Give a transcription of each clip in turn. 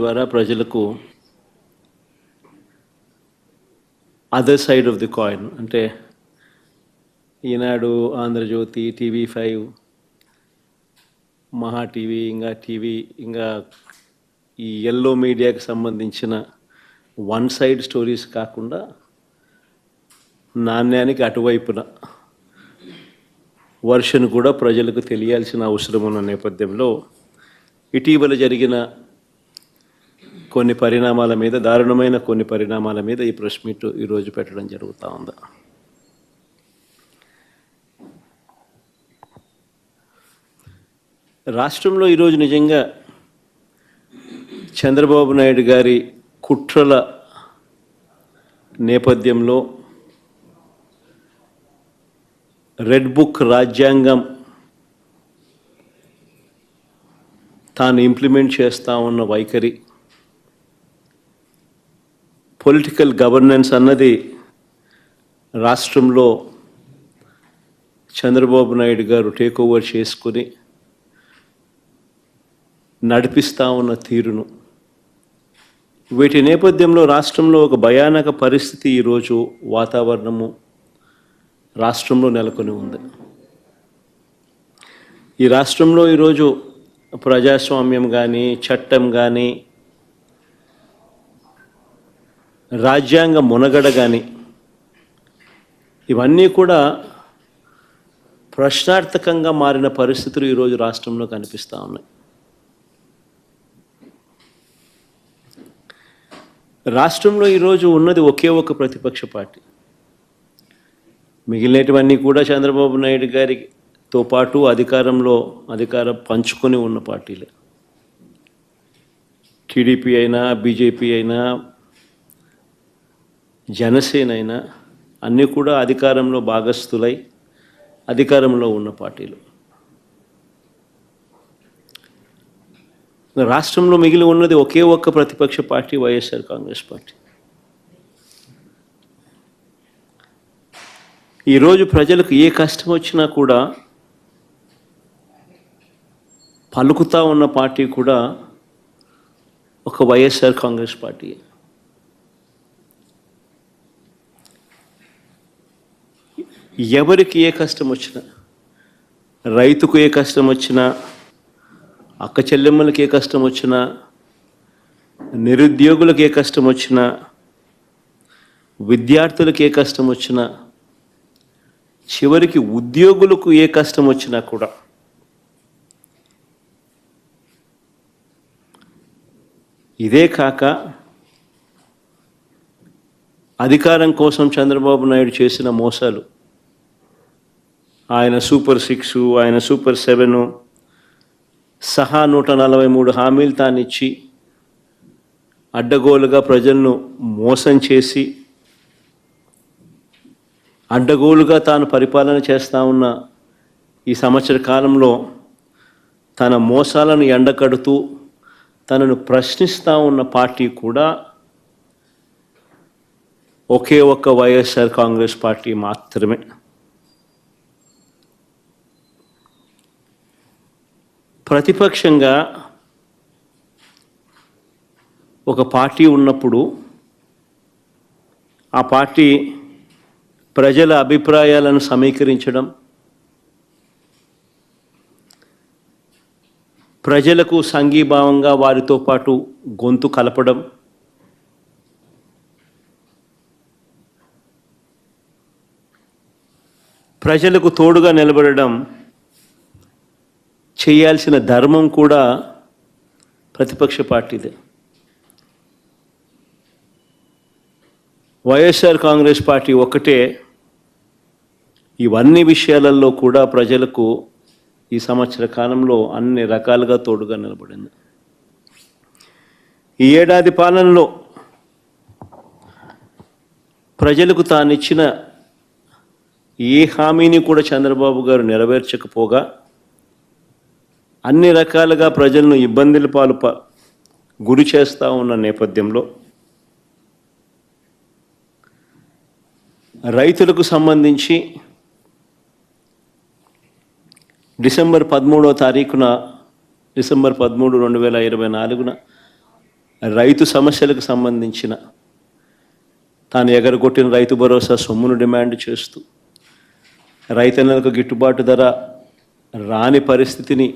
ద్వారా ప్రజలకు other side of the coin అంటే Eenadu Andhra Jyothy TV five Maha TV ఇంకా టీవీ ఇంకా ఈ ఎల్లో మీడియాకి సంబంధించిన వన్ సైడ్ స్టోరీస్ కాకుండా నాణ్యానికి అటువైపున వర్షన్ కూడా ప్రజలకు తెలియాల్సిన అవసరం ఉన్న నేపథ్యంలో ఇటీవల జరిగిన కొన్ని పరిణామాల మీద దారుణమైన కొన్ని పరిణామాల మీద ఈ ప్రెస్ మీట్ ఈరోజు పెట్టడం జరుగుతూ ఉంది. రాష్ట్రంలో ఈరోజు నిజంగా చంద్రబాబు నాయుడు గారి కుట్రల నేపథ్యంలో రెడ్ బుక్ రాజ్యాంగం తాను ఇంప్లిమెంట్ చేస్తూ ఉన్న వైఖరి పొలిటికల్ గవర్నెన్స్ అన్నది రాష్ట్రంలో చంద్రబాబు నాయుడు గారు టేక్ ఓవర్ చేసుకుని నడిపిస్తా ఉన్న తీరును. వీటి నేపథ్యంలో రాష్ట్రంలో ఒక భయానక పరిస్థితి ఈరోజు వాతావరణము రాష్ట్రంలో నెలకొని ఉంది. ఈ రాష్ట్రంలో ఈరోజు ప్రజాస్వామ్యం కానీ చట్టం కానీ రాజ్యాంగ మునగడ కానీ ఇవన్నీ కూడా ప్రశ్నార్థకంగా మారిన పరిస్థితులు ఈరోజు రాష్ట్రంలో కనిపిస్తూ ఉన్నాయి. రాష్ట్రంలో ఈరోజు ఉన్నది ఒకే ఒక ప్రతిపక్ష పార్టీ. మిగిలినటువన్నీ కూడా చంద్రబాబు నాయుడు గారితో పాటు అధికారంలో అధికారం పంచుకొని ఉన్న పార్టీలే. టీడీపీ అయినా బీజేపీ అయినా జనసేన అయినా అన్నీ కూడా అధికారంలో భాగస్థులై అధికారంలో ఉన్న పార్టీలు. రాష్ట్రంలో మిగిలి ఉన్నది ఒకే ఒక్క ప్రతిపక్ష పార్టీ వైఎస్ఆర్ కాంగ్రెస్ పార్టీ. ఈరోజు ప్రజలకు ఏ కష్టం వచ్చినా కూడా పలుకుతా ఉన్న పార్టీ కూడా ఒక వైఎస్ఆర్ కాంగ్రెస్ పార్టీ. ఎవరికి ఏ కష్టం వచ్చినా రైతుకు ఏ కష్టం వచ్చినా అక్క చెల్లెమ్మలకి ఏ కష్టం వచ్చినా నిరుద్యోగులకు ఏ కష్టం వచ్చినా విద్యార్థులకు ఏ కష్టం వచ్చినా చివరికి ఉద్యోగులకు ఏ కష్టం వచ్చినా కూడా ఇదే కాక అధికారం కోసం చంద్రబాబు నాయుడు చేసిన మోసాలు ఆయన సూపర్ సిక్స్ ఆయన సూపర్ సెవెను. సహా నూట నలభై మూడు హామీలు తానిచ్చి అడ్డగోలుగా ప్రజలను మోసం చేసి అడ్డగోలుగా తాను పరిపాలన చేస్తూ ఉన్న ఈ సంవత్సర కాలంలో తన మోసాలను ఎండకడుతూ తనను ప్రశ్నిస్తూ ఉన్న పార్టీ కూడా ఒకే ఒక్క వైఎస్ఆర్ కాంగ్రెస్ పార్టీ మాత్రమే. ప్రతిపక్షంగా ఒక పార్టీ ఉన్నప్పుడు ఆ పార్టీ ప్రజల అభిప్రాయాలను సమీకరించడం ప్రజలకు సంఘీభావంగా వారితో పాటు గొంతు కలపడం ప్రజలకు తోడుగా నిలబడడం చేయాల్సిన ధర్మం కూడా ప్రతిపక్ష పార్టీదే. వైఎస్ఆర్ కాంగ్రెస్ పార్టీ ఒక్కటే. ఇవన్నీ విషయాలలో కూడా ప్రజలకు ఈ సంవత్సర కాలంలో అన్ని రకాలుగా తోడుగా నిలబడింది. ఈ ఏడాది పాలనలో ప్రజలకు తానిచ్చిన ఏ హామీని కూడా చంద్రబాబు గారు నెరవేర్చకపోగా అన్ని రకాలుగా ప్రజలను ఇబ్బందుల పాలు గురి చేస్తూ ఉన్న నేపథ్యంలో రైతులకు సంబంధించి డిసెంబర్ పదమూడవ తారీఖున డిసెంబర్ పదమూడు రెండు వేల ఇరవై నాలుగున రైతు సమస్యలకు సంబంధించిన తాను ఎగరగొట్టిన రైతు భరోసా సొమ్మును డిమాండ్ చేస్తూ రైతన్నలకు గిట్టుబాటు ధర రాని పరిస్థితిని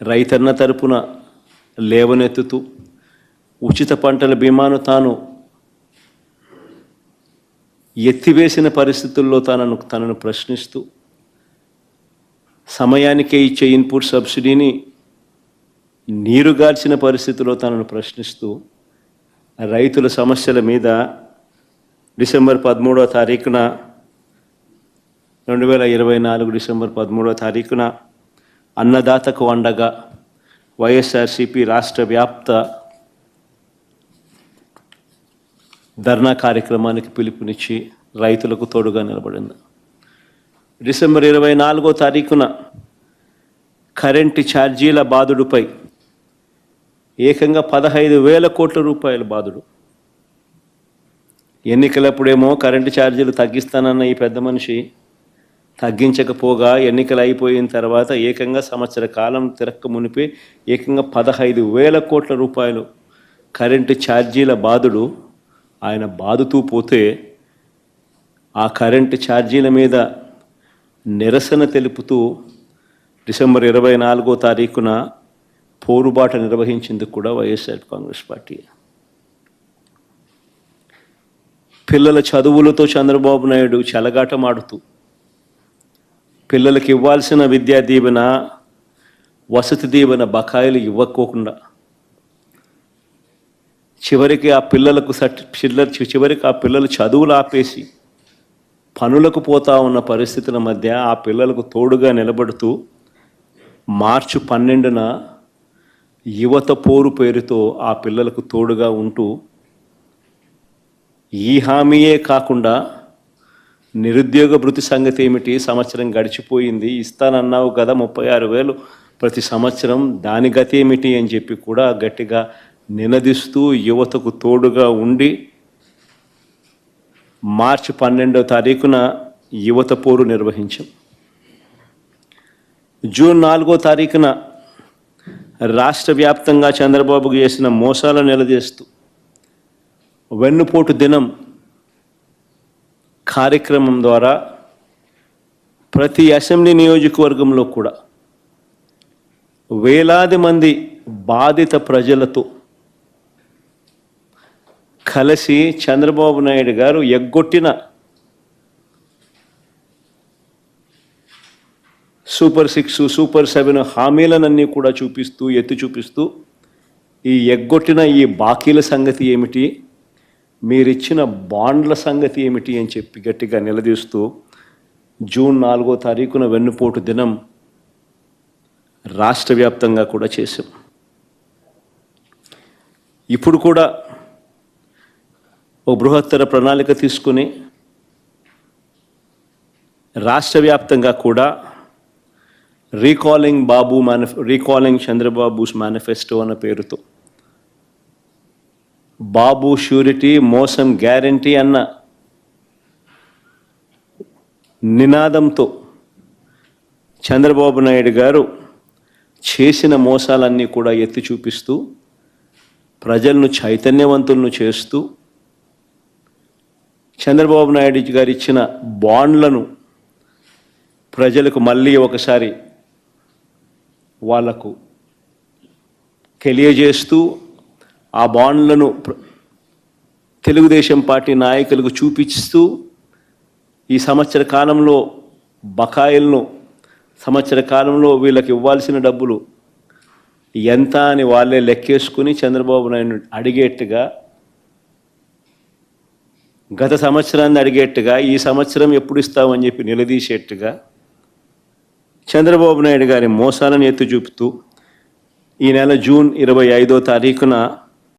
రైతన్న తరపున లేవనెత్తుతూ ఉచిత పంటల బీమాను తాను ఎత్తివేసిన పరిస్థితుల్లో తనను తనను ప్రశ్నిస్తూ సమయానికే ఇచ్చే ఇన్పుట్ సబ్సిడీని నీరుగార్చిన పరిస్థితిలో తనను ప్రశ్నిస్తూ రైతుల సమస్యల మీద డిసెంబర్ పదమూడవ తారీఖున రెండు వేల ఇరవై నాలుగు డిసెంబర్ పదమూడవ తారీఖున అన్నదాతకు అండగా వైఎస్ఆర్సిపి రాష్ట్ర వ్యాప్త ధర్నా కార్యక్రమానికి పిలుపునిచ్చి రైతులకు తోడుగా నిలబడింది. డిసెంబర్ ఇరవై నాలుగో తారీఖున కరెంటు ఛార్జీల బాధుడుపై ఏకంగా పదహైదు వేల కోట్ల రూపాయల బాధుడు ఎన్నికలప్పుడేమో కరెంటు ఛార్జీలు తగ్గిస్తానన్న ఈ పెద్ద మనిషి తగ్గించకపోగా ఎన్నికలు అయిపోయిన తర్వాత ఏకంగా సంవత్సర కాలం తిరక్క మునిపే ఏకంగా పదహైదు వేల కోట్ల రూపాయలు కరెంటు ఛార్జీల బాధుడు ఆయన బాదుతూ పోతే ఆ కరెంటు ఛార్జీల మీద నిరసన తెలుపుతూ డిసెంబర్ ఇరవై నాలుగో తారీఖున పోరుబాట నిర్వహించేందుకు కూడా వైఎస్ఆర్ కాంగ్రెస్ పార్టీ. పిల్లల చదువులతో చంద్రబాబు నాయుడు చెలగాటమాడుతూ పిల్లలకి ఇవ్వాల్సిన విద్యా దీవెన వసతి దీవెన బకాయిలు ఇవ్వకోకుండా చివరికి ఆ పిల్లలకు సర్టి పిల్లలు చివరికి ఆ పిల్లలు చదువులు ఆపేసి పనులకు పోతా ఉన్న పరిస్థితుల మధ్య ఆ పిల్లలకు తోడుగా నిలబడుతూ మార్చి పన్నెండున యువత పోరు పేరుతో ఆ పిల్లలకు తోడుగా ఉంటూ ఈ హామీయే కాకుండా నిరుద్యోగ భృతి సంగతి ఏమిటి? సంవత్సరం గడిచిపోయింది. ఇస్తానన్నావు కదా ముప్పై ఆరు వేలు. ప్రతి సంవత్సరం దాని గతి ఏమిటి అని చెప్పి కూడా గట్టిగా నినదిస్తూ యువతకు తోడుగా ఉండి మార్చి పన్నెండవ తారీఖున యువత పోరు నిర్వహించాం. జూన్ నాలుగో తారీఖున రాష్ట్ర వ్యాప్తంగా చంద్రబాబుకు చేసిన మోసాలను నిలదీస్తూ వెన్నుపోటు దినం కార్యక్రమం ద్వారా ప్రతి అసెంబ్లీ నియోజకవర్గంలో కూడా వేలాది మంది బాధిత ప్రజలతో కలిసి చంద్రబాబు నాయుడు గారు ఎగ్గొట్టిన సూపర్ సిక్స్ సూపర్ సెవెన్ హామీలనన్నీ కూడా చూపిస్తూ ఎత్తి చూపిస్తూ ఈ ఎగ్గొట్టిన ఈ బాకీల సంగతి ఏమిటి? మీరిచ్చిన బాండ్ల సంగతి ఏమిటి అని చెప్పి గట్టిగా నిలదీస్తూ జూన్ నాలుగో తారీఖున వెన్నుపోటు దినం రాష్ట్ర వ్యాప్తంగా కూడా చేశాం. ఇప్పుడు కూడా ఓ బృహత్తర ప్రణాళిక తీసుకుని రాష్ట్ర వ్యాప్తంగా కూడా recalling Babu మేనిఫె recalling Chandrababu's manifesto అన్న పేరుతో బాబు షూరిటీ మోసం గ్యారంటీ అన్న నినాదంతో చంద్రబాబు నాయుడు గారు చేసిన మోసాలన్నీ కూడా ఎత్తి చూపిస్తూ ప్రజలను చైతన్యవంతులను చేస్తూ చంద్రబాబు నాయుడు గారు ఇచ్చిన బాండ్లను ప్రజలకు మళ్ళీ ఒకసారి వాళ్ళకు తెలియజేస్తూ ఆ బాండ్లను తెలుగుదేశం పార్టీ నాయకులకు చూపిస్తూ ఈ సంవత్సర కాలంలో బకాయిలను సంవత్సర కాలంలో వీళ్ళకి ఇవ్వాల్సిన డబ్బులు ఎంత అని వాళ్ళే లెక్కేసుకుని చంద్రబాబు నాయుడు అడిగేట్టుగా గత సంవత్సరాన్ని అడిగేట్టుగా ఈ సంవత్సరం ఎప్పుడు ఇస్తామని చెప్పి నిలదీసేట్టుగా చంద్రబాబు నాయుడు గారి మోసాలను ఎత్తి చూపుతూ ఈ నెల జూన్ ఇరవై ఐదో తారీఖున